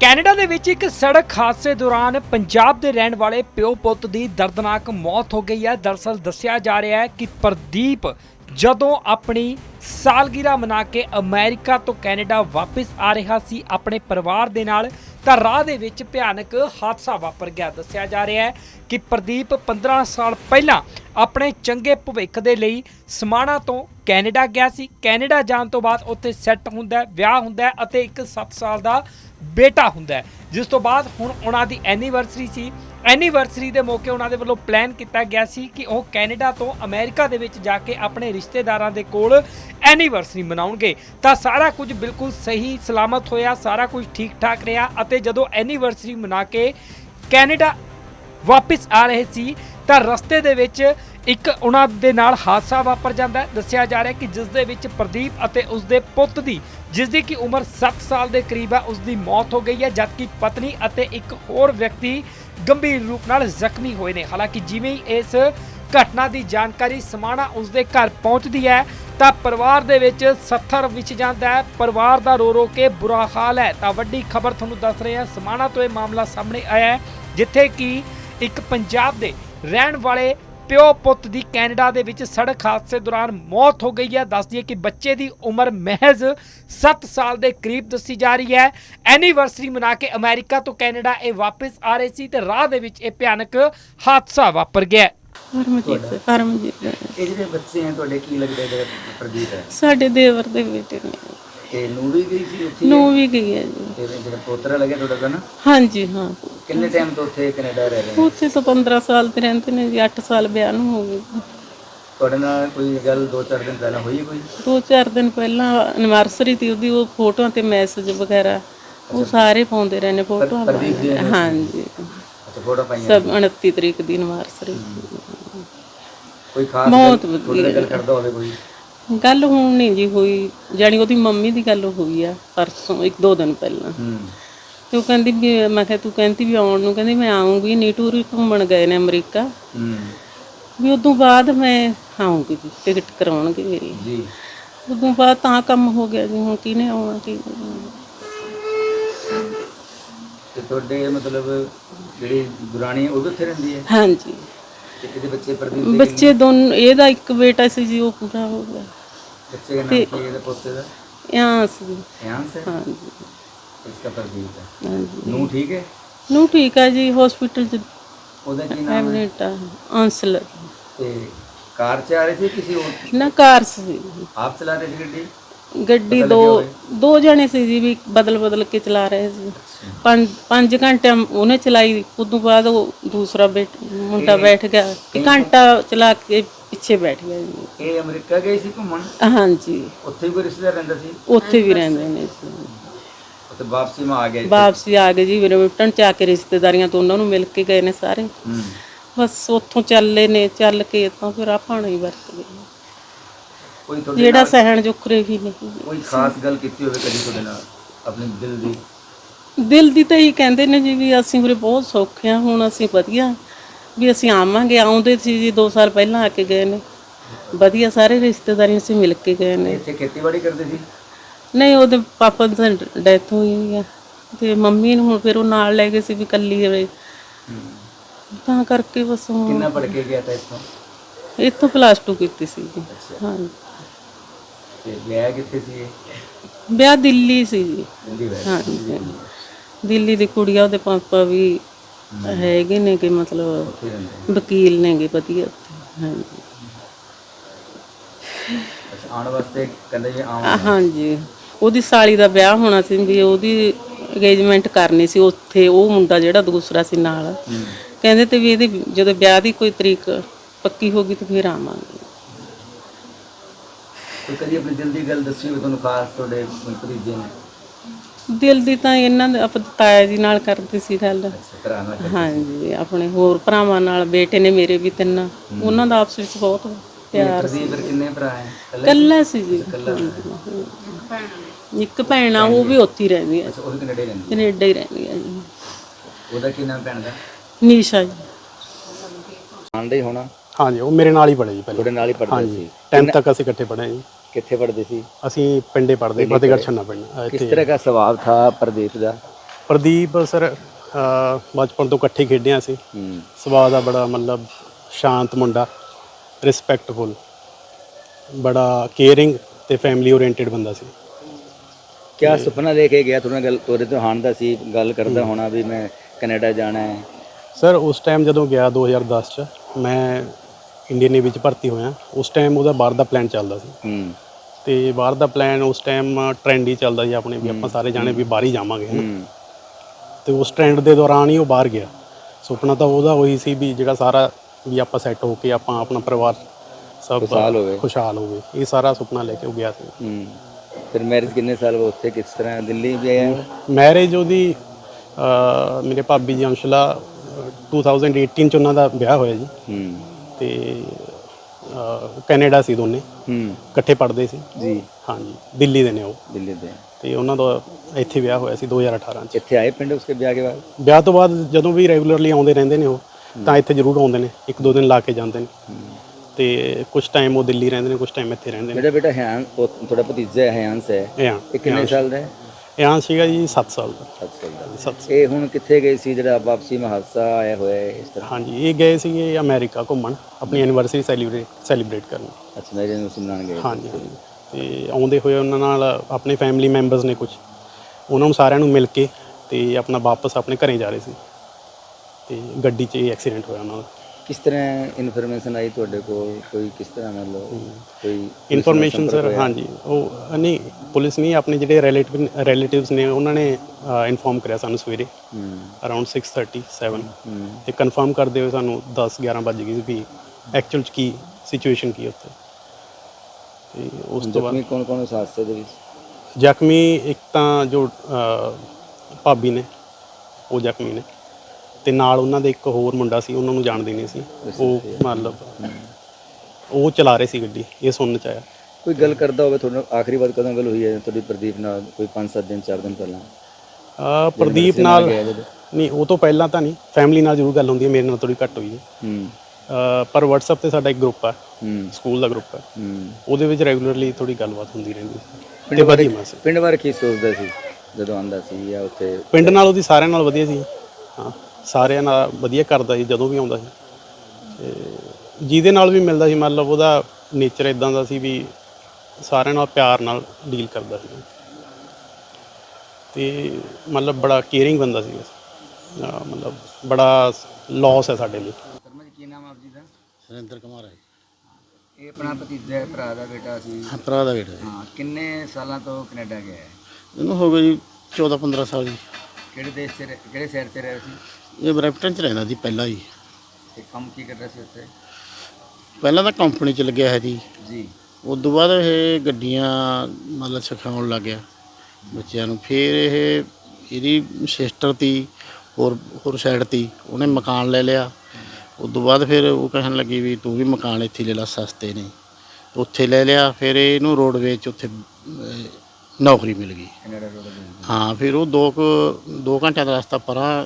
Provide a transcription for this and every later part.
Canada ਦੇ ਵਿੱਚ ਇੱਕ ਸੜਕ ਹਾਦਸੇ ਦੌਰਾਨ ਪੰਜਾਬ ਦੇ ਰਹਿਣ ਵਾਲੇ ਪਿਓ ਪੁੱਤ ਦੀ ਦਰਦਨਾਕ ਮੌਤ ਹੋ ਗਈ ਹੈ। ਦਰਅਸਲ ਦੱਸਿਆ ਜਾ ਰਿਹਾ ਹੈ ਕਿ ਪ੍ਰਦੀਪ ਜਦੋਂ ਆਪਣੀ ਸਾਲਗਿਰਾ ਮਨਾ ਕੇ ਅਮਰੀਕਾ ਤੋਂ ਕੈਨੇਡਾ ਵਾਪਸ ਆ ਰਿਹਾ ਸੀ ਆਪਣੇ ਪਰਿਵਾਰ ਦੇ ਨਾਲ, ਤਾਂ ਰਾਹ ਦੇ ਵਿੱਚ ਭਿਆਨਕ ਹਾਦਸਾ ਵਾਪਰ ਗਿਆ। ਦੱਸਿਆ ਜਾ ਰਿਹਾ ਹੈ ਕਿ ਪ੍ਰਦੀਪ 15 ਸਾਲ ਪਹਿਲਾਂ ਆਪਣੇ ਚੰਗੇ ਭਵਿੱਖ ਦੇ ਲਈ ਸਮਾਣਾ ਤੋਂ ਕੈਨੇਡਾ ਗਿਆ ਸੀ। ਕੈਨੇਡਾ ਜਾਣ ਤੋਂ ਬਾਅਦ ਉੱਥੇ ਸੈੱਟ ਹੁੰਦਾ ਹੈ, ਵਿਆਹ ਹੁੰਦਾ ਹੈ ਅਤੇ ਇੱਕ 7 ਸਾਲ ਦਾ ਬੇਟਾ ਹੁੰਦਾ ਹੈ। ਜਿਸ ਤੋਂ ਬਾਅਦ ਹੁਣ ਉਹਨਾਂ ਦੀ ਐਨੀਵਰਸਰੀ ਸੀ। ਐਨੀਵਰਸਰੀ ਦੇ ਮੌਕੇ ਉਹਨਾਂ ਦੇ ਵੱਲੋਂ ਪਲਾਨ ਕੀਤਾ ਗਿਆ ਸੀ ਕਿ ਉਹ ਕੈਨੇਡਾ ਤੋਂ ਅਮਰੀਕਾ ਦੇ ਵਿੱਚ ਜਾ ਕੇ ਆਪਣੇ ਰਿਸ਼ਤੇਦਾਰਾਂ ਦੇ ਕੋਲ ਐਨੀਵਰਸਰੀ ਮਨਾਉਣਗੇ। ਤਾਂ ਸਾਰਾ ਕੁਝ ਬਿਲਕੁਲ ਸਹੀ, ਸਲਾਮਤ ਹੋਇਆ, ਸਾਰਾ ਕੁਝ ਠੀਕ ਠਾਕ ਰਿਹਾ ਅਤੇ ਜਦੋਂ ਐਨੀਵਰਸਰੀ ਮਨਾ ਕੇ ਕੈਨੇਡਾ ਵਾਪਸ ਆ ਰਹੇ ਸੀ, ਤਾਂ ਰਸਤੇ ਦੇ ਵਿੱਚ ਇੱਕ ਉਹਨਾਂ ਦੇ ਨਾਲ ਹਾਦਸਾ ਵਾਪਰ ਜਾਂਦਾ ਦੱਸਿਆ ਜਾ ਰਿਹਾ ਕਿ ਜਿਸ ਦੇ ਵਿੱਚ ਪ੍ਰਦੀਪ ਅਤੇ ਉਸ ਦੇ ਪੁੱਤ ਦੀ ਜਿਸ ਦੀ ਕਿ ਉਮਰ 7 ਸਾਲ ਦੇ ਕਰੀਬ ਹੈ ਉਸ ਦੀ ਮੌਤ ਹੋ ਗਈ ਹੈ, ਜਦਕਿ ਪਤਨੀ ਅਤੇ ਇੱਕ ਹੋਰ ਵਿਅਕਤੀ ਗੰਭੀਰ ਰੂਪ ਨਾਲ ਜ਼ਖਮੀ ਹੋਏ ਨੇ। ਹਾਲਾਂਕਿ ਜਿਵੇਂ ਹੀ ਇਸ ਘਟਨਾ ਦੀ ਜਾਣਕਾਰੀ ਸਮਾਣਾ ਉਸ ਦੇ ਘਰ ਪਹੁੰਚਦੀ ਹੈ, ਤਾਂ ਪਰਿਵਾਰ ਦੇ ਵਿੱਚ ਸੱਥਰ ਵਿੱਚ ਜਾਂਦਾ ਹੈ। ਪਰਿਵਾਰ ਦਾ ਰੋ ਰੋ ਕੇ ਬੁਰਾ ਹਾਲ ਹੈ। ਤਾਂ ਵੱਡੀ ਖਬਰ ਤੁਹਾਨੂੰ ਦੱਸ ਰਹੇ ਹਾਂ, ਸਮਾਣਾ ਤੋਂ ਇਹ ਮਾਮਲਾ ਸਾਹਮਣੇ ਆਇਆ ਹੈ, ਜਿੱਥੇ ਕਿ ਇੱਕ ਪੰਜਾਬ ਦੇ ਰਹਿਣ ਵਾਲੇ ਪਿਓ ਪੁੱਤ ਦੀ ਕੈਨੇਡਾ ਦੇ ਵਿੱਚ ਸੜਕ ਹਾਦਸੇ ਦੌਰਾਨ ਮੌਤ ਹੋ ਗਈ ਹੈ। ਦੱਸਦੀ ਹੈ ਕਿ ਬੱਚੇ ਦੀ ਉਮਰ ਮਹਿਜ਼ 7 ਸਾਲ ਦੇ ਕਰੀਬ ਦੱਸੀ ਜਾ ਰਹੀ ਹੈ। ਐਨੀਵਰਸਰੀ ਮਨਾ ਕੇ ਅਮਰੀਕਾ ਤੋਂ ਕੈਨੇਡਾ ਇਹ ਵਾਪਸ ਆ ਰਹੇ ਸੀ ਤੇ ਰਾਹ ਦੇ ਵਿੱਚ ਇਹ ਭਿਆਨਕ ਹਾਦਸਾ ਵਾਪਰ ਗਿਆ ਹੈ। ਪਰਮਜੀਤ ਪਰਮਜੀਤ। ਇਹ ਜਿਹੜੇ ਬੱਚੇ ਆ? ਤੁਹਾਡੇ ਕੀ ਲੱਗਦਾ ਜਿਹੜਾ ਪ੍ਰਦੀਪ ਹੈ? ਸਾਡੇ ਦੇਵਰ ਦੇ ਬੇਟੇ ਨੇ। ਤੇ ਨੂੰ ਵੀ ਗਈ ਸੀ ਉੱਥੇ? ਨੂੰ ਵੀ ਗਈ ਹੈ ਜੀ। ਤੇ ਜਿਹੜਾ ਪੋਤਰਾ ਲੱਗਿਆ ਤੁਹਾਡਾ ਤਾਂ ਨਾ? ਹਾਂਜੀ ਹਾਂ। ਕਿੰਨੇ ਟਾਈਮ ਤੋਂ ਉੱਥੇ ਕੈਨੇਡਾ ਰਹਿ ਰਹੇ ਨੇ? ਉੱਥੇ ਤਾਂ 15 ਸਾਲ ਤੇ ਰਹਿੰਦੇ ਨੇ ਜੀ 8 ਸਾਲ ਵਿਆਹ ਨੂੰ ਹੋ ਗਏ ਤੁਹਾਡੇ ਨਾਲ ਕੋਈ ਗੱਲ ਦੋ ਚਾਰ ਦਿਨ ਪਹਿਲਾਂ ਹੋਈ ਕੋਈ? ਦੋ ਚਾਰ ਦਿਨ ਪਹਿਲਾਂ ਐਨਵਰਸਰੀ ਸੀ ਉਹਦੀ ਉਹ ਫੋਟੋਆਂ ਤੇ ਮੈਸੇਜ ਵਗੈਰਾ ਉਹ ਸਾਰੇ ਪਾਉਂਦੇ ਰਹੇ ਨੇ ਫੋਟੋਆਂ ਪ੍ਰਦੀਪ ਦੀ ਪਾਉਂਦੇ। ਹਾਂਜੀ। ਅੱਛਾ ਫੋਟੋ ਪਾਈਆਂ ਸਭ 29 ਤਰੀਕ ਦੀ ਐਨਵਰਸਰੀ ਕੋਈ ਖਾਸ ਬਹੁਤ ਗੱਲ ਤੁਹਾਡੇ ਨਾਲ ਗੱਲ ਕਰਦਾ ਹੋਵੇ ਕੋਈ? ਗੱਲ ਹੁਣ ਨਹੀਂ ਜੀ ਹੋਈ। ਜਾਣੀ ਉਹਦੀ ਮੰਮੀ ਦੀ ਗੱਲ ਹੋਈ ਆ ਪਰਸੋਂ ਇੱਕ ਦੋ ਦਿਨ ਪਹਿਲਾਂ। ਹੂੰ। ਤੇ ਉਹ ਕਹਿੰਦੀ ਵੀ ਮੈਂ ਕਿਹਾ ਤੂੰ ਕਹਿੰਦੀ ਵੀ ਆਉਣ ਨੂੰ ਕਹਿੰਦੀ ਮੈਂ ਆਉਂਗੀ ਨੀ ਟੂਰ ਘੁੰਮਣ ਗਏ ਨੇ ਅਮਰੀਕਾ। ਹੂੰ। ਵੀ ਉਦੋਂ ਬਾਅਦ ਮੈਂ ਆਉਂਗੀ ਟਿਕਟ ਕਰਾਉਣਗੇ ਮੇਰੀ। ਜੀ। ਉਦੋਂ ਬਾਅਦ ਤਾਂ ਕੰਮ ਹੋ ਗਿਆ ਜੀ ਹੁਣ ਕਿਹਨੇ ਆਉਣਾ ਕੀ ਤੇ ਤੁਹਾਡੇ ਮਤਲਬ ਜਿਹੜੀ ਦੁਰਾਣੀ ਉਹ ਵੀ ਉੱਥੇ ਰਹਿੰਦੀ ਹੈ? ਹਾਂਜੀ। ਤੇ ਇਹਦੇ ਬੱਚੇ ਪ੍ਰਦੀਪ ਦੇ ਬੱਚੇ ਦੋਨ ਇਹਦਾ ਇੱਕ ਬੇਟਾ ਸੀ ਜੀ ਉਹ ਪੂਰਾ ਹੋ ਗਿਆ। ਬੱਚੇ ਦਾ ਨਾਮ ਕੀ ਹੈ ਇਹਦੇ ਪੋਤੇ ਦਾ? ਹਾਂ ਸੀ ਇਆਂਸ ਹੈ? ਹਾਂਜੀ। ਇਸका ਪ੍ਰਦੀਪ ਹੈ। ਹਾਂਜੀ। ਨੂੰ ਠੀਕ ਹੈ? ਨੂੰ ਠੀਕ ਆ ਜੀ ਹਸਪੀਟਲ ਚ ਉਹਦਾ ਕੀ ਨਾਮ ਹੈ? ਆ ਆਂਸਲਰ ਤੇ ਕਾਰ ਚ ਆ ਰਹੇ ਸੀ ਕਿਸੇ ਹੋਰ? ਨਾ ਕਾਰ ਸੀ। ਆਪ ਚਲਾ ਰਹੇ ਸੀ ਗੱਡੀ? ਗੱਡੀ ਦੋ ਦੋ ਜਣੇ ਸੀ ਜੀ ਵੀ ਬਦਲ ਬਦਲ ਕੇ ਚਲਾ ਰਹੇ ਸੀ। ਪੰਜ ਪੰਜ ਘੰਟੇ ਉਹਨੇ ਚਲਾਈ ਉਦੋਂ ਬਾਅਦ ਉਹ ਦੂਸਰਾ ਬੇਟ ਮੁੰਡਾ ਬੈਠ ਗਿਆ ਇੱਕ ਘੰਟਾ ਚਲਾ ਕੇ ਪਿੱਛੇ ਬੈਠ ਗਿਆ ਜੀ। ਇਹ ਅਮਰੀਕਾ ਗਏ ਸੀ ਘੁੰਮਣ? ਹਾਂਜੀ। ਉੱਥੇ ਵੀ ਰਿਸ਼ਤੇਦਾਰ ਰਹਿੰਦਾ ਸੀ? ਉੱਥੇ ਵੀ ਰਹਿੰਦੇ ਨੇ ਜੀ। ਉੱਥੇ ਵਾਪਸੀ ਮੈਂ ਆ ਜੀ। ਵਾਪਸੀ ਆ ਗਏ ਜੀ ਮੇਰੇ ਮਿਟਣ ਚ ਆ ਕੇ ਰਿਸ਼ਤੇਦਾਰੀਆਂ ਤੋਂ ਉਹਨਾਂ ਨੂੰ ਮਿਲ ਕੇ ਗਏ ਨੇ ਸਾਰੇ। ਬਸ ਉੱਥੋਂ ਚੱਲੇ ਨੇ ਚੱਲ ਕੇ ਤਾਂ ਫਿਰ ਆਪਾਂ ਨੂੰ ਹੀ ਵਰਤ ਗਏ ਕੋਈ ਤੁਹਾਡੇ ਜਿਹੜਾ ਸਹਿਣ ਜੁਕਰੇ ਵੀ ਨਹੀਂ। ਕੋਈ ਖਾਸ ਗੱਲ ਕੀਤੀ ਹੋਵੇ ਕਦੀ ਤੁਹਾਡੇ ਨਾਲ ਆਪਣੇ ਦਿਲ ਦੀ? ਦਿਲ ਦੀ ਤਾਂ ਹੀ ਕਹਿੰਦੇ ਨੇ ਜੀ ਵੀ ਅਸੀਂ ਉਰੇ ਬਹੁਤ ਸੌਖੇ ਆ ਹੁਣ ਅਸੀਂ ਵਧੀਆ। ਵੀ ਅਸੀਂ ਆਵਾਂਗੇ ਆਉਂਦੇ ਸੀ ਜੀ 2 ਸਾਲ ਪਹਿਲਾਂ ਆ ਕੇ ਗਏ ਨੇ। ਵਧੀਆ ਸਾਰੇ ਰਿਸ਼ਤੇਦਾਰੀਆਂ ਸੀ ਮਿਲ ਕੇ ਗਏ ਨੇ। ਇੱਥੇ ਖੇਤੀਬਾੜੀ ਕਰਦੇ ਸੀ? ਨਹੀਂ ਉਹਦੇ ਪਾਪਾ ਦੀ ਡੈਥ ਹੋਈ ਹੋਈ ਆ। ਤੇ ਮੰਮੀ ਨੂੰ ਹੁਣ ਫਿਰ ਉਹ ਨਾਲ ਲੈ ਗਏ ਸੀ ਵੀ ਕੱਲੀ ਰਹੇ। ਤਾਂ ਕਰਕੇ ਬਸ ਹੁਣ ਕਿੰਨਾ ਪੜ ਕੇ ਗਿਆ ਤਾਂ ਇੱਥੋਂ? ਇੱਥੋਂ ਪਲੱਸ 2 ਕੀਤੀ ਸੀ ਜੀ। ਤੇ ਗਿਆ ਕਿੱਥੇ ਸੀ ਇਹ? ਵਿਆਹ ਦਿੱਲੀ ਸੀ ਜੀ। ਦਿੱਲੀ ਵਿੱਚ ਹਾਂ ਦਿੱਲੀ ਦੀ ਕੁੜੀ ਆ ਉਹਦੇ ਪਾਪਾ ਵੀ ਹੈਗੇ ਨੇ ਕਿ ਮਤਲਬ ਉੱਥੇ ਰਹਿੰਦੇ ਵਕੀਲ ਨੇਗੇ ਵਧੀਆ। ਉੱਥੇ। ਹਾਂਜੀ। ਅੱਛਾ ਆਉਣ ਵਾਸਤੇ ਕਹਿੰਦੇ ਜੀ ਆਉਂ ਹਾਂਜੀ। ਉਹਦੀ ਸਾਲੀ ਦਾ ਵਿਆਹ ਹੋਣਾ ਸੀ ਵੀ ਉਹਦੀ ਅਗੇਜਮੈਂਟ ਕਰਨੀ ਸੀ ਉੱਥੇ ਉਹ ਮੁੰਡਾ ਜਿਹੜਾ ਦੂਸਰਾ ਸੀ ਨਾਲ। ਕਹਿੰਦੇ ਤੇ ਵੀ ਇਹਦੀ ਜਦੋਂ ਵਿਆਹ ਦੀ ਕੋਈ ਤਰੀਕ ਪੱਕੀ ਹੋ ਗਈ ਤਾਂ ਫਿਰ ਆਵਾਂਗੇ। ਕੋਈ ਕਦੀ ਆਪਣੀ ਦਿਲ ਦੀ ਗੱਲ ਦੱਸੀ ਹੋਵੇ ਤੁਹਾਨੂੰ ਖਾਸ ਤੁਹਾਡੇ ਭਤੀਜੇ ਨੇ? ਦਿਲ ਦੀ ਤਾਂ ਇਹਨਾਂ ਦੇ ਆਪਾਂ ਤਾਇਆ ਜੀ ਨਾਲ ਕਰਦੇ ਸੀ ਗੱਲ। ਨਾਲ ਹਾਂਜੀ ਆਪਣੇ ਹੋਰ ਭਰਾਵਾਂ ਨਾਲ ਬੇਟੇ ਨੇ ਮੇਰੇ ਵੀ ਤਿੰਨ। ਉਹਨਾਂ ਦਾ ਆਪਸ ਵਿੱਚ ਬਹੁਤ ਪਿਆਰ ਪ੍ਰਦੀਪ ਫਿਰ ਕਿੰਨੇ ਭਰਾ ਹੈ? ਕੱਲਾ ਸੀ ਜੀ। ਇਕੱਲਾ ਇੱਕ ਭੈਣ ਆ ਉਹ ਵੀ ਉੱਥੇ ਹੀ ਰਹਿੰਦੀ ਹੈ। ਅੱਛਾ ਉਹ ਕੈਨੇਡਾ ਹੀ ਰਹਿੰਦੀ ਕੈਨੇਡਾ ਹੀ ਰਹਿੰਦੀ ਹੈ ਜੀ। ਉਹਦਾ ਕੀ ਨਾਮ ਭੈਣ ਦਾ? ਨੀਸ਼ਾ ਜੀ। ਆਂਦੇ ਹੋਣਾ। ਹਾਂਜੀ ਉਹ ਮੇਰੇ ਨਾਲ ਹੀ ਪੜ੍ਹੇ ਜੀ ਪਹਿਲਾਂ। ਤੁਹਾਡੇ ਨਾਲ ਹੀ ਪੜ੍ਹਦੇ ਸੀ। 10th ਤੱਕ ਅਸੀਂ ਇਕੱਠੇ ਪੜ੍ਹੇ ਜੀ। ਕਿੱਥੇ ਪੜ੍ਹਦੇ ਸੀ? ਅਸੀਂ ਪਿੰਡੇ ਪੜ੍ਹਦੇ ਫਤਿਹਗੜ੍ਹ ਛੰਨਾ ਪਿੰਡ ਅ, ਕਿਸ ਤਰ੍ਹਾਂ ਦਾ ਸੁਭਾਅ ਥਾ ਪ੍ਰਦੀਪ ਦਾ? ਪ੍ਰਦੀਪ ਸਰ ਬਚਪਨ ਤੋਂ ਇਕੱਠੇ ਖੇਡਿਆ ਸੀ। ਅਸੀਂ ਹੂੰ। ਸੁਭਾਅ ਦਾ ਬੜਾ ਮਤਲਬ ਸ਼ਾਂਤ ਮੁੰਡਾ ਰਿਸਪੈਕਟਫੁਲ ਬੜਾ ਕੇਅਰਿੰਗ ਤੇ ਫੈਮਿਲੀ ਓਰੀਐਂਟਿਡ ਬੰਦਾ ਸੀ। ਕਿਆ ਸੁਪਨਾ ਲੈ ਕੇ ਗਿਆ ਤੁਹਾਡੇ ਗੱਲ ਤੁਹਾਡੇ ਤੋਂ ਹਾਣ ਦਾ ਸੀ ਗੱਲ ਕਰਦਾ ਹੋਣਾ ਵੀ ਮੈਂ ਕੈਨੇਡਾ ਜਾਣਾ ਹੈ? ਸਰ ਉਸ ਟਾਈਮ ਜਦੋਂ ਗਿਆ 2010 ਚ ਮੈਂ ਇੰਡੀਅਨ ਨੇਵੀ ਚ ਭਰਤੀ ਹੋਇਆ। ਉਸ ਟਾਈਮ ਉਹਦਾ ਬਾਹਰ ਦਾ ਪਲਾਨ ਚੱਲਦਾ ਸੀ। ਹੂੰ। ਤੇ ਬਾਹਰ ਦਾ ਪਲਾਨ ਉਸ ਟਾਈਮ ਟ੍ਰੈਂਡ ਹੀ ਚੱਲਦਾ ਸੀ ਆਪਣੇ ਵੀ ਆਪਾਂ ਸਾਰੇ ਜਾਣੇ ਵੀ ਬਾਹਰ ਹੀ ਜਾਵਾਂਗੇ। ਹੂੰ। ਤੇ ਉਸ ਟ੍ਰੈਂਡ ਦੇ ਦੌਰਾਨ ਹੀ ਉਹ ਬਾਹਰ ਗਿਆ। ਸੁਪਨਾ ਤਾਂ ਉਹਦਾ ਉਹੀ ਸੀ ਵੀ ਜਿਹੜਾ ਸਾਰਾ ਵੀ ਆਪਾਂ ਸੈੱਟ ਹੋ ਕੇ ਆਪਾਂ ਆਪਣਾ ਪਰਿਵਾਰ ਸਭ ਖੁਸ਼ਹਾਲ ਹੋਵੇ। ਖੁਸ਼ਹਾਲ ਹੋਵੇ। ਇਹ ਸਾਰਾ ਸੁਪਨਾ ਲੈ ਕੇ ਉਹ ਗਿਆ ਸੀ। ਹੂੰ। ਫਿਰ ਮੈਰਿਜ ਕਿੰਨੇ ਸਾਲ ਬਾਅਦ ਉੱਥੇ ਕਿਸ ਤਰ੍ਹਾਂ ਦਿੱਲੀ ਵੀ ਆਇਆ? ਮੈਰਿਜ ਉਹਦੀ ਮੇਰੇ ਭਾਬੀ ਜੀ ਅੰਸ਼ਲਾ ਅਹ, 2018 ਚ ਉਹਨਾਂ ਦਾ ਵਿਆਹ ਹੋਇਆ ਜੀ। ਹੂੰ। ਤੇ ਅਹ, ਕੈਨੇਡਾ ਸੀ ਦੋਨੇ। ਹੂੰ। ਇਕੱਠੇ ਪੜ੍ਹਦੇ ਸੀ। ਜੀ। ਹਾਂਜੀ ਦਿੱਲੀ ਦੇ ਨੇ ਉਹ। ਦਿੱਲੀ ਦੇ। ਤੇ ਉਹਨਾਂ ਦਾ ਇੱਥੇ ਵਿਆਹ ਹੋਇਆ ਸੀ 2018 ਚ। ਇੱਥੇ ਆਏ ਪਿੰਡ ਉਸਕੇ ਵਿਆਹ ਕੇ ਬਾਅਦ? ਵਿਆਹ ਤੋਂ ਬਾਅਦ ਜਦੋਂ ਵੀ ਰੈਗੂਲਰਲੀ ਆਉਂਦੇ ਰਹਿੰਦੇ ਨੇ ਉਹ ਤਾਂ ਇੱਥੇ ਜ਼ਰੂਰ ਆਉਂਦੇ ਨੇ। ਇੱਕ ਦੋ ਦਿਨ ਲਾ ਕੇ ਜਾਂਦੇ ਨੇ। ਤੇ ਕੁਝ ਟਾਈਮ ਉਹ ਦਿੱਲੀ ਰਹਿੰਦੇ ਨੇ ਕੁਝ ਟਾਈਮ ਇੱਥੇ ਰਹਿੰਦੇ ਨੇ। ਮੇਰਾ ਬੇਟਾ ਹੈਨ ਉਹ ਤੁਹਾਡਾ ਭਤੀਜਾ ਹੈ ਇਹ ਹਾਂ ਇਹ ਕਿੰਨੇ ਸਾਲ ਦਾ ਹੈ? ਇਹ ਸੀਗਾ ਜੀ 7 ਸਾਲ ਦਾ। 7 ਸਾਲ ਦਾ। ਸੱਤ ਇਹ ਹੁਣ ਕਿੱਥੇ ਗਏ ਸੀ ਜਿਹੜਾ ਵਾਪਸੀ ਮਾ ਹਾਦਸਾ ਆਇਆ ਹੋਇਆ ਹੈ ਇਸ ਤਰ੍ਹਾਂ? ਹਾਂਜੀ ਇਹ ਗਏ ਸੀਗੇ ਅਮਰੀਕਾ ਘੁੰਮਣ ਆਪਣੀ ਐਨੀਵਰਸਰੀ ਸੈਲੀਬ੍ਰੇਟ ਸੈਲੀਬ੍ਰੇਟ ਕਰਨ। ਅੱਛਾ ਮੇਰੇ ਨੂੰ ਸੁਣਾਣ ਗਏ। ਹਾਂਜੀ ਹਾਂਜੀ। ਤੇ ਆਉਂਦੇ ਹੋਏ ਉਹਨਾਂ ਨਾਲ ਆਪਣੇ ਫੈਮਿਲੀ ਮੈਂਬਰਸ ਨੇ ਕੁਝ ਉਹਨਾਂ ਨੂੰ ਸਾਰਿਆਂ ਨੂੰ ਮਿਲ ਕੇ ਤੇ ਆਪਣਾ ਵਾਪਸ ਆਪਣੇ ਘਰੇ ਜਾ ਰਹੇ ਸੀ। ਤੇ ਗੱਡੀ 'ਚ ਇਹ ਐਕਸੀਡੈਂਟ ਹੋਇਆ ਉਹਨਾਂ ਦਾ। ਕਿਸ ਤਰ੍ਹਾਂ ਇਨਫੋਰਮੇਸ਼ਨ ਆਈ ਤੁਹਾਡੇ ਕੋਲ? ਕੋਈ ਕਿਸ ਤਰ੍ਹਾਂ ਮਤਲਬ ਕੋਈ ਇਨਫੋਰਮੇਸ਼ਨ ਸਰ ਹਾਂਜੀ। ਉਹ ਨਹੀਂ ਪੁਲਿਸ ਨਹੀਂ ਆਪਣੇ ਜਿਹੜੇ ਰਿਲੇਟਿਵ ਰਿਲੇਟਿਵਸ ਨੇ ਉਹਨਾਂ ਨੇ ਇਨਫੋਰਮ ਕਰਿਆ ਸਾਨੂੰ ਸਵੇਰੇ ਅਰਾਊਂਡ 6:37 ਹੂੰ। ਤੇ ਕਨਫਰਮ ਕਰਦੇ ਹੋਏ ਸਾਨੂੰ 10 11 ਵੱਜ ਗਏ ਸੀ ਵੀ ਐਕਚੁਅਲ ਚ ਕੀ ਸਿਚੁਏਸ਼ਨ ਕੀ ਉੱਥੇ। ਤੇ ਉਸ ਤੋਂ ਬਾਅਦ ਕੌਣ ਕੌਣ ਹਾਦਸੇ ਦੇ ਵਿੱਚ? ਜ਼ਖਮੀ ਇੱਕ ਤਾਂ ਜੋ ਭਾਬੀ ਨੇ ਉਹ ਜ਼ਖਮੀ ਨੇ। ਤੇ ਨਾਲ ਉਹਨਾਂ ਦੇ ਇੱਕ ਹੋਰ ਮੁੰਡਾ ਸੀ ਉਹਨਾਂ ਨੂੰ ਜਾਣਦੇ ਨਹੀਂ ਸੀ। ਉਹ ਮਤਲਬ ਉਹ ਚਲਾ ਰਹੇ ਸੀ ਗੱਡੀ ਇਹ ਸੁਣਨ ਚ ਆਇਆ। ਕੋਈ ਗੱਲ ਕਰਦਾ ਹੋਵੇ ਤੁਹਾਡੇ ਨਾਲ ਆਖਰੀ ਵਾਰ ਕਦੋਂ ਗੱਲ ਹੋਈ ਹੈ? ਤੁਹਾਡੀ ਪ੍ਰਦੀਪ ਨਾਲ ਕੋਈ 5-7 ਦਿਨ 4 ਦਿਨ ਪਹਿਲਾਂ? ਅਹ, ਪ੍ਰਦੀਪ ਨਾਲ ਨਹੀਂ ਉਹ ਤੋਂ ਪਹਿਲਾਂ ਤਾਂ ਨਹੀਂ। ਫੈਮਿਲੀ ਨਾਲ ਜ਼ਰੂਰ ਗੱਲ ਹੁੰਦੀ ਹੈ ਮੇਰੇ ਨਾਲ ਥੋੜੀ ਘੱਟ ਹੋਈ ਹੈ। ਪਰ WhatsApp ਤੇ ਸਾਡਾ ਇੱਕ ਗਰੁੱਪ ਹੈ। ਸਕੂਲ ਦਾ ਗਰੁੱਪ ਹੈ। ਉਹਦੇ ਵਿੱਚ ਰੈਗੂਲਰਲੀ ਥੋੜੀ ਗੱਲਬਾਤ ਹੁੰਦੀ ਰਹਿੰਦੀ ਸੀ ਤੇ ਵਧੀਆ ਮਾਸ ਪਿੰਡ ਬਾਰੇ ਕੀ ਸੋਚਦਾ ਸੀ ਜਦੋਂ ਆਂਦਾ ਸੀ ਜਾਂ ਉੱਥੇ ਪਿੰਡ ਨਾਲ ਉਹਦੀ ਸਾਰਿਆਂ ਨਾਲ ਵਧੀਆ ਸੀ। ਹਾਂ। ਸਾਰਿਆਂ ਨਾਲ ਵਧੀਆ ਕਰਦਾ ਸੀ ਜਦੋਂ ਵੀ ਆਉਂਦਾ ਸੀ। ਤੇ ਜਿਹਦੇ ਨਾਲ ਵੀ ਮਿਲਦਾ ਸੀ ਮਤਲਬ ਉਹਦਾ ਨੇਚਰ ਇਦਾਂ ਦਾ ਸੀ ਵੀ ਸਾਰਿਆਂ ਨਾਲ ਪਿਆਰ ਨਾਲ ਡੀਲ ਕਰਦਾ ਸੀ। ਤੇ ਮਤਲਬ ਬੜਾ ਕੇਅਰਿੰਗ ਬੰਦਾ ਸੀ ਮਤਲਬ ਬੜਾ ਲਾਸ ਹੈ ਸਾਡੇ ਲਈ। ਕੀ ਨਾਮ ਆਪ ਜੀ ਦਾ? ਸੁਰਿੰਦਰ ਕੁਮਾਰ ਹੈ ਇਹ ਆਪਣਾ ਭਤੀਜਾ ਹੈ, ਭਰਾ ਦਾ ਬੇਟਾ ਸੀ। ਹਾਂ, ਭਰਾ ਦਾ ਬੇਟਾ ਹੈ ਹਾਂ ਕਿੰਨੇ ਸਾਲਾਂ ਤੋਂ ਕੈਨੇਡਾ ਗਿਆ ਹੈ? ਇਹਨੂੰ ਹੋ ਗਏ ਜੀ 14 15 ਸਾਲ ਜੀ। ਕਿਹੜੇ ਦੇਸ਼ 'ਚ ਰਹਿ- ਕਿਹੜੇ ਸ਼ਹਿਰ 'ਚ ਰਿਹਾ ਸੀ? ਇਹ ਬਰੈਂਪਟਨ ਚ ਰਹਿੰਦਾ ਸੀ ਪਹਿਲਾਂ ਹੀ। ਤੇ ਕੰਮ ਕੀ ਕਰ ਰਿਹਾ ਸੀ ਉੱਥੇ? ਪਹਿਲਾਂ ਤਾਂ ਕੰਪਨੀ ਚ ਲੱਗਿਆ ਹੈ ਜੀ। ਜੀ। ਉਸ ਤੋਂ ਬਾਅਦ ਇਹ ਗੱਡੀਆਂ ਮਤਲਬ ਸਿਖਾਉਣ ਲੱਗ ਗਿਆ ਬੱਚਿਆਂ ਨੂੰ। ਫਿਰ ਇਹ ਇਹਦੀ ਸਿਸਟਰ ਤੀ ਹੋਰ ਹੋਰ ਸਾਈਡ ਤੀ ਉਹਨੇ ਮਕਾਨ ਲੈ ਲਿਆ। ਉਸ ਤੋਂ ਬਾਅਦ ਫਿਰ ਉਹ ਕਹਿਣ ਲੱਗੀ ਵੀ ਤੂੰ ਵੀ ਮਕਾਨ ਇੱਥੇ ਲੈ ਲੈ ਸਸਤੇ ਨੇ। ਉੱਥੇ ਲੈ ਲਿਆ ਫਿਰ ਇਹਨੂੰ ਰੋਡਵੇਜ 'ਚ ਉੱਥੇ ਅਹ, ਨੌਕਰੀ ਮਿਲ ਗਈ। ਦੇ ਹਾਂ ਫਿਰ ਉਹ ਦੋ ਕੁ ਦੋ ਘੰਟਿਆਂ ਦਾ ਰਸਤਾ ਪਰਾਂ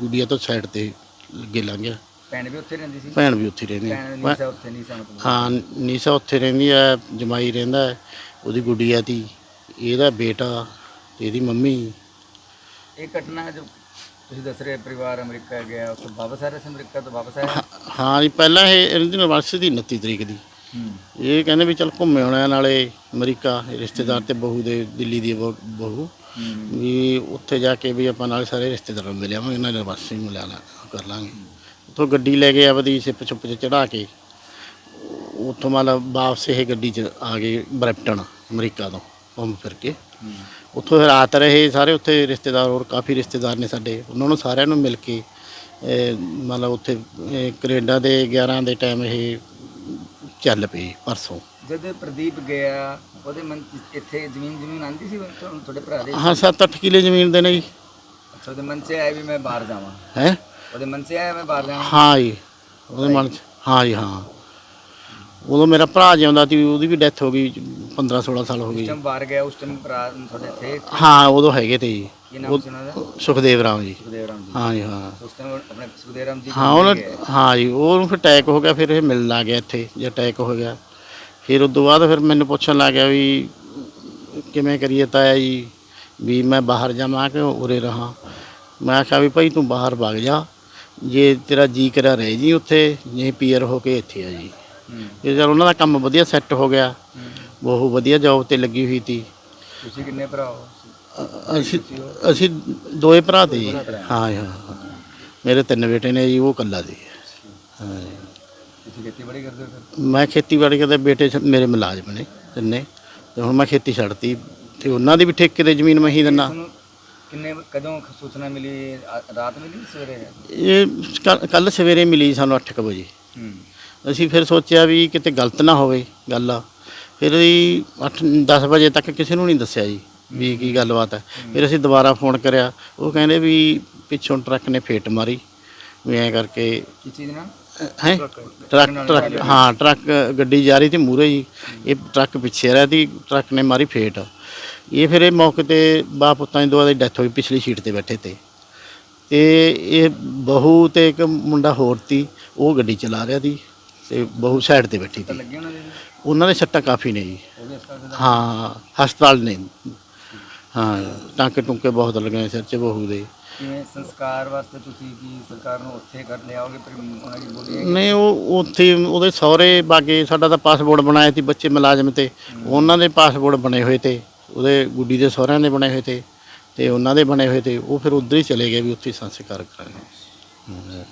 ਗੁੱਡੀਆ ਤੋਂ ਸਾਈਡ ਤੇ ਲੱਗੇ ਲੰਘ ਗਿਆ। ਭੈਣ ਵੀ ਉੱਥੇ ਰਹਿੰਦੀ ਸੀ? ਭੈਣ ਵੀ ਉੱਥੇ ਰਹਿੰਦੀ ਭੈਣ ਹੈ। ਨਹੀਂ ਸਾ ਉੱਥੇ ਨਹੀਂ ਸਾਨੂੰ ਹਾਂ ਨੀਸਾ ਉੱਥੇ ਰਹਿੰਦੀ ਹੈ ਜਮਾਈ ਰਹਿੰਦਾ ਉਹਦੀ ਗੁੱਡੀਆ ਤੀ ਇਹਦਾ ਬੇਟਾ ਤੇ ਇਹਦੀ ਮੰਮੀ। ਇਹ ਘਟਨਾ ਜੋ ਤੁਸੀਂ ਦੱਸ ਰਹੇ ਪਰਿਵਾਰ ਅਮਰੀਕਾ ਗਿਆ ਉੱਥੇ ਵਾਪਸ ਆ ਰਿਹਾ ਸੀ ਅਮਰੀਕਾ ਤੋਂ ਵਾਪਸ ਆਇਆ? ਹਾਂ ਜੀ ਪਹਿਲਾਂ ਇਹ ਇਹਦੀ ਨਿਵਾਸੀ ਦੀ 29 ਤਰੀਕ ਦੀ। ਇਹ ਕਹਿੰਦੇ ਵੀ ਚੱਲ ਘੁੰਮੇ ਹੋਣਾ ਨਾਲੇ ਅਮਰੀਕਾ ਰਿਸ਼ਤੇਦਾਰ ਤੇ ਬਹੂ ਦੇ, ਦਿੱਲੀ ਦੀ ਬਹੂ- ਬਹੂ। ਵੀ ਉੱਥੇ ਜਾ ਕੇ ਵੀ ਆਪਾਂ ਨਾਲੇ ਸਾਰੇ ਰਿਸ਼ਤੇਦਾਰਾਂ ਨੂੰ ਮਿਲ ਆਵਾਂਗੇ, ਨਾਲ ਨਿਵਾਸੀ ਨੂੰ ਮਿਲਾ ਲਾ ਕਰ ਲਾਂਗੇ। ਉੱਥੋਂ ਗੱਡੀ ਲੈ ਕੇ ਆਵਦੀ ਸਿੱਪ ਚੁੱਪ ਚ ਚੜਾ ਕੇ, ਉੱਥੋਂ ਮਤਲਬ ਵਾਪਸ ਇਹ ਗੱਡੀ 'ਚ ਆ ਗਏ ਬਰੈਂਪਟਨ, ਅਮਰੀਕਾ ਤੋਂ, ਘੁੰਮ ਫਿਰ ਕੇ। ਉੱਥੋਂ ਫਿਰ ਰਾਤ ਰਹੇ ਸਾਰੇ ਉੱਥੇ ਰਿਸ਼ਤੇਦਾਰ ਹੋਰ, ਕਾਫੀ ਰਿਸ਼ਤੇਦਾਰ ਨੇ ਸਾਡੇ, ਉਹਨਾਂ ਨੂੰ ਸਾਰਿਆਂ ਨੂੰ ਮਿਲ ਕੇ, ਇਹ ਮਤਲਬ ਉੱਥੇ, ਇਹ ਕੈਨੇਡਾ ਦੇ 11 ਦੇ ਟਾਈਮ ਇਹ ਚੱਲ ਪਏ ਪਰਸੋਂ। ਜਦੋਂ ਪ੍ਰਦੀਪ ਗਿਆ ਉਹਦੇ ਮਨ ਇੱਥੇ ਜ਼ਮੀਨ ਜ਼ਮੀਨ ਆਂਦੀ ਸੀ ਤੁਹਾਨੂੰ ਤੁਹਾਡੇ ਭਰਾ ਦੇ? ਹਾਂ 7-8 ਕਿੱਲੇ ਜ਼ਮੀਨ ਦੇ ਨੇ ਜੀ। ਅੱਛਾ ਉਹਦੇ ਮਨ 'ਚ ਆਇਆ ਵੀ ਮੈਂ ਬਾਹਰ ਜਾਵਾਂ। ਹੈ? ਉਹਦੇ ਮਨ 'ਚ ਆਇਆ ਮੈਂ ਬਾਹਰ ਜਾਵਾਂ? ਹਾਂ ਜੀ ਉਹਦੇ ਮਨ 'ਚ। ਹਾਂ ਜੀ ਹਾਂ। ਉਦੋਂ ਮੇਰਾ ਭਰਾ ਜਿਉਂਦਾ ਸੀ ਉਹਦੀ ਵੀ ਡੈਥ ਹੋ ਗਈ 15-16 ਸਾਲ ਹੋ ਗਈ। ਟਾਈਮ ਬਾਹਰ ਗਿਆ ਉਸ ਟਾਈਮ ਭਰਾ ਤੁਹਾਡੇ ਥੇ ਹਾਂ ਉਦੋਂ ਹੈਗੇ ਤੇ ਜੀ। ਕੀ ਨਾਮ ਸੀ ਉਹਨਾਂ ਦਾ? ਸੁਖਦੇਵ ਰਾਮ ਜੀ। ਸੁਖਦੇਵ ਰਾਮ ਜੀ ਹਾਂ ਜੀ ਹਾਂ। ਉਸ ਟਾਈਮ ਆਪਣੇ ਸੁਖਦੇਵ ਰਾਮ ਜੀ ਹਾਂ ਉਹਨਾਂ ਹਾਂ ਜੀ ਉਹਨੂੰ ਫਿਰ ਅਟੈਕ ਹੋ ਗਿਆ ਫਿਰ ਇਹ ਮਿਲਣ ਲੱਗ ਗਿਆ ਇੱਥੇ ਜੇ ਅਟੈਕ ਹੋ ਗਿਆ। ਫਿਰ ਉਸ ਤੋਂ ਬਾਅਦ ਫਿਰ ਮੈਨੂੰ ਪੁੱਛਣ ਲੱਗ ਗਿਆ ਵੀ ਕਿਵੇਂ ਕਰੀਏ ਤਾਇਆ ਜੀ ਵੀ ਮੈਂ ਬਾਹਰ ਜਾਵਾਂ ਕਿ ਉਰੇ ਰਹਾ। ਮੈਂ ਆਖਿਆ ਵੀ ਭਾਈ ਤੂੰ ਬਾਹਰ ਵਗ ਜਾ ਜੇ ਤੇਰਾ ਜੀ ਕਰਿਆ ਰਹਿ ਜੀ ਉੱਥੇ ਜੇ ਪੀਅਰ ਹੋ ਕੇ ਇੱਥੇ ਆ ਜੀ। ਇਹ ਚਲ ਉਹਨਾਂ ਦਾ ਕੰਮ ਵਧੀਆ ਸੈੱਟ ਹੋ ਗਿਆ ਬਹੁਤ ਵਧੀਆ ਜੌਬ ਤੇ ਲੱਗੀ ਹੋਈ ਸੀ। ਤੁਸੀਂ ਕਿੰਨੇ ਭਰਾ ਹੋ? ਅਸੀਂ ਅਸੀਂ ਦੋਏ ਭਰਾ ਤੇ ਜੀ। ਹਾਂ ਜੀ, ਹਾਂ। ਮੇਰੇ ਤਿੰਨ ਬੇਟੇ ਨੇ ਜੀ ਉਹ ਇਕੱਲਾ ਸੀ। ਹਾਂ ਜੀ। ਤੁਸੀਂ ਖੇਤੀਬਾੜੀ ਕਰਦੇ ਹੋ ਫਿਰ? ਮੈਂ ਖੇਤੀਬਾੜੀ ਕਰਦੇ ਬੇਟੇ ਮੇਰੇ ਮੁਲਾਜ਼ਮ ਨੇ ਤਿੰਨੇ। ਤੇ ਹੁਣ ਮੈਂ ਖੇਤੀ ਛੱਡਤੀ। ਤੇ ਉਹਨਾਂ ਦੀ ਵੀ ਠੇਕੇ ਤੇ ਜ਼ਮੀਨ ਮੈਂ ਹੀ ਦਿੰਦਾ ਤੁਹਾਨੂੰ ਕਿੰਨੇ ਕਦੋਂ ਸੂਚਨਾ ਮਿਲੀ? ਆ- ਰਾਤ ਮਿਲੀ ਸਵੇਰੇ? ਇਹ ਕੱਲ ਸਵੇਰੇ ਮਿਲੀ ਸਾਨੂੰ 8:00 ਵਜੇ। ਹੂੰ। ਅਸੀਂ ਫਿਰ ਸੋਚਿਆ ਵੀ ਕਿਤੇ ਗਲਤ ਨਾ ਹੋਵੇ ਗੱਲ। ਫਿਰ ਅਸੀਂ 8 10 ਵਜੇ ਤੱਕ ਕਿਸੇ ਨੂੰ ਨਹੀਂ ਦੱਸਿਆ ਜੀ। ਵੀ ਕੀ ਗੱਲਬਾਤ ਹੈ। ਫਿਰ ਅਸੀਂ ਦੁਬਾਰਾ ਫੋਨ ਕਰਿਆ। ਉਹ ਕਹਿੰਦੇ ਵੀ ਪਿੱਛੋਂ ਟਰੱਕ ਨੇ ਫੇਟ ਮਾਰੀ। ਵੀ ਐਂ ਕਰਕੇ ਕੀ ਚੀਜ਼ ਨਾਲ? ਹੈ? ਟਰੱਕ। ਟਰੱਕ ਹਾਂ ਟਰੱਕ ਗੱਡੀ ਜਾ ਰਹੀ ਸੀ ਮੂਰੇ ਜੀ ਇਹ ਟਰੱਕ ਪਿੱਛੇ ਰਿਹਾ ਸੀ ਟਰੱਕ ਨੇ ਮਾਰੀ ਫੇਟ। ਇਹ ਫਿਰ ਇਹ ਮੌਕੇ ਤੇ ਬਾਪ ਪੁੱਤਾਂ ਦੀ ਦੋਵਾਂ ਦੀ ਡੈਥ ਹੋਈ ਪਿਛਲੀ ਸੀਟ ਤੇ ਬੈਠੇ ਤੇ। ਤੇ ਇਹ ਬਹੂ ਤੇ ਇੱਕ ਮੁੰਡਾ ਹੋਰ ਸੀ ਉਹ ਗੱਡੀ ਚਲਾ ਰਿਹਾ ਸੀ ਤੇ ਬਹੂ ਸਾਈਡ ਤੇ ਬੈਠੀ ਸੀ ਲੱਗੇ ਉਹਨਾਂ ਦੇ? ਦੇ ਸੱਟਾਂ ਕਾਫੀ ਨੇ ਜੀ। ਦੇ ਹਾਂ ਹਸਪਤਾਲ ਨੇ। ਹਾਂ ਟਾਂਕੇ ਟੁੰਕੇ ਬਹੁਤ ਲੱਗੇ ਸਿਰ 'ਚ ਬਹੂ ਦੇ। ਕਿਵੇਂ ਸੰਸਕਾਰ ਵਾਸਤੇ ਤੁਸੀਂ ਕੀ ਸਰਕਾਰ ਨੂੰ ਉੱਥੇ ਕਰ ਲਿਆਓਗੇ ਪਰ ਉਹਨਾਂ ਦੀ ਬੋਲੀ ਹੈ ਨਹੀਂ ਉਹ ਉੱਥੇ ਉਹਦੇ ਸਹੁਰੇ ਬਾਗੇ ਸਾਡਾ ਤਾਂ ਪਾਸਪੋਰਟ ਬਣਾਇਆ ਸੀ ਬੱਚੇ ਮੁਲਾਜ਼ਮ ਤੇ। ਉਹਨਾਂ ਦੇ ਪਾਸਪੋਰਟ ਬਣੇ ਹੋਏ ਤੇ ਉਹਦੇ ਗੁੱਡੀ ਦੇ ਸਹੁਰਿਆਂ ਦੇ ਬਣੇ ਹੋਏ ਤੇ ਤੇ ਉਹਨਾਂ ਦੇ ਬਣੇ ਹੋਏ ਤੇ ਉਹ ਫਿਰ ਉਧਰ ਹੀ ਚਲੇ ਗਏ ਵੀ ਉੱਥੇ ਸੰਸਕਾਰ ਕਰਾਂਗੇ।